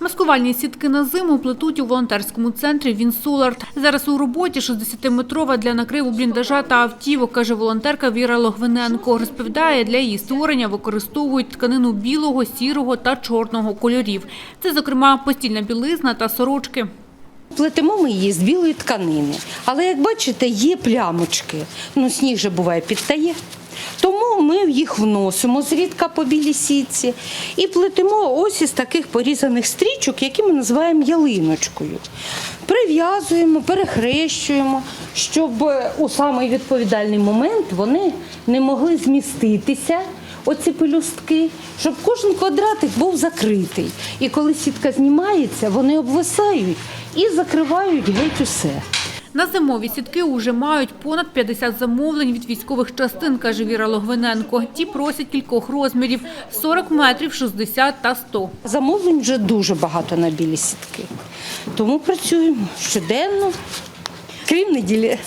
Маскувальні сітки на зиму плетуть у волонтерському центрі «Вінсоларт». Зараз у роботі 60-метрова для накриву бліндажа та автівок, каже волонтерка Віра Логвиненко. Розповідає, для її створення використовують тканину білого, сірого та чорного кольорів. Це, зокрема, постільна білизна та сорочки. Плетемо ми її з білої тканини. Але як бачите, є плямочки. Ну, сніг же буває підтає. Ми їх вносимо зрідка по білій сітці і плетемо ось із таких порізаних стрічок, які ми називаємо ялиночкою. Прив'язуємо, перехрещуємо, щоб у самий відповідальний момент вони не могли зміститися. Оці пелюстки, щоб кожен квадратик був закритий. І коли сітка знімається, вони обвисають і закривають геть усе. На зимові сітки уже мають понад 50 замовлень від військових частин, каже Віра Логвиненко. Ті просять кількох розмірів – 40 метрів, 60 та 100. Замовлень вже дуже багато на білі сітки. Тому працюємо щоденно, крім неділі.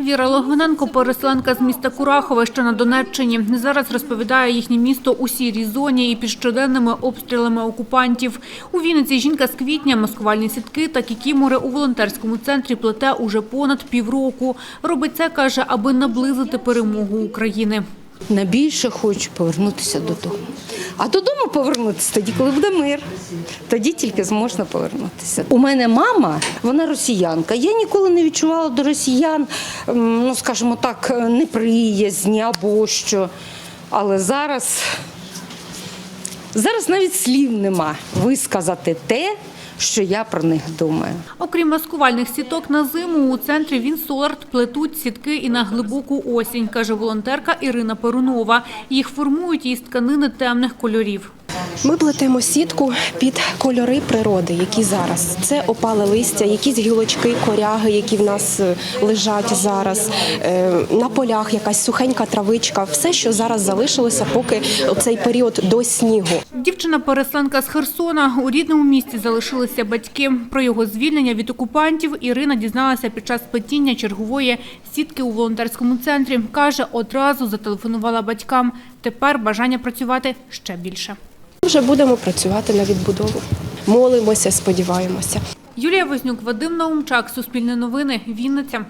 Віра Логвиненко – переселенка з міста Курахове, що на Донеччині. Зараз розповідає їхнє місто у сірій зоні і під щоденними обстрілами окупантів. У Вінниці жінка з квітня маскувальні сітки та кікімори у волонтерському центрі плете уже понад півроку. Робить це, каже, аби наблизити перемогу України. Найбільше хочу повернутися додому. А додому повернутися тоді, коли буде мир. Тоді тільки зможна повернутися. У мене мама, вона росіянка. Я ніколи не відчувала до росіян, ну скажімо так, неприязні або що. Але зараз, зараз навіть слів нема висказати те, що я про них думаю. Окрім маскувальних сіток на зиму, у центрі «Вінсоларт» плетуть сітки і на глибоку осінь, каже волонтерка Ірина Перунова. Їх формують із тканини темних кольорів. Ми плетемо сітку під кольори природи, які зараз. Це опале листя, якісь гілочки, коряги, які в нас е, лежать зараз. Е, На полях якась сухенька травичка, все, що зараз залишилося, поки цей період до снігу. Дівчина-переселенка з Херсона. У рідному місті залишилися батьки. Про його звільнення від окупантів Ірина дізналася під час плетіння чергової сітки у волонтерському центрі. Каже, одразу зателефонувала батькам. Тепер бажання працювати ще більше. Вже будемо працювати на відбудову. Молимося, сподіваємося. Юлія Вознюк, Вадим Наумчак, Суспільне новини, Вінниця.